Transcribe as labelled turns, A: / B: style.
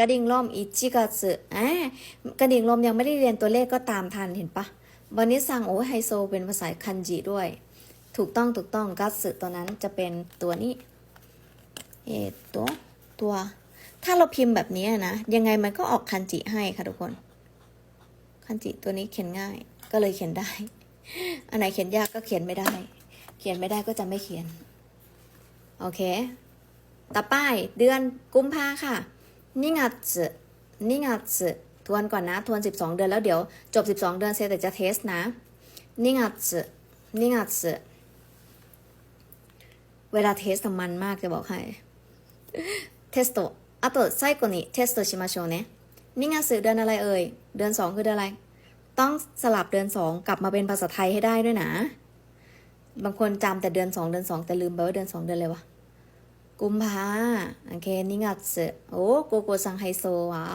A: กระดิ่งลมอิจิกาสึอ่ากระดิ่งลมยังไม่ได้เรียนตัวเลขก็ตามทันเห็นปะวันนี้สั่งโอ้ไฮโซเป็นภาษาคันจิด้วย ถูกต้องถูกต้องกัตสึตัวนั้นจะเป็นตัวนี้ เอตัวตัว ถ้าเราพิมพ์แบบนี้นะ ยังไงมันก็ออกคันจิให้ค่ะทุกคน คันจิตัวนี้เขียนง่าย ก็เลยเขียนได้ อันไหนเขียนยากก็เขียนไม่ได้ เขียนไม่ได้ก็จะไม่เขียน โอเค ต่อไปเดือนกุมภาค่ะ นิงัตสึนิงัตสึทวนก่อนนะ ทวน 12 เดือนแล้วเดี๋ยวจบ 12 เดือนเซแต่จะเทสนะนิงัตสึนิงัตสึเวลาเทสทำมันมากจะบอกให้เทสโตอะตัวไซโกนิเทสโตชิมาโชเนะนิงัตสึเดือนอะไรเอ่ย เดือน 2 คือเดือนอะไร ต้องสลับเดือน 2 กลับมาเป็นภาษาไทยให้ได้ด้วยนะ บางคนจำแต่เดือน 2 เดือน 2 แต่ลืมไปว่าเดือน 2 เดือนเลยวะ กุมภาโอเคนิงัตสึโอ้โกโกซังไฮโซว่ะ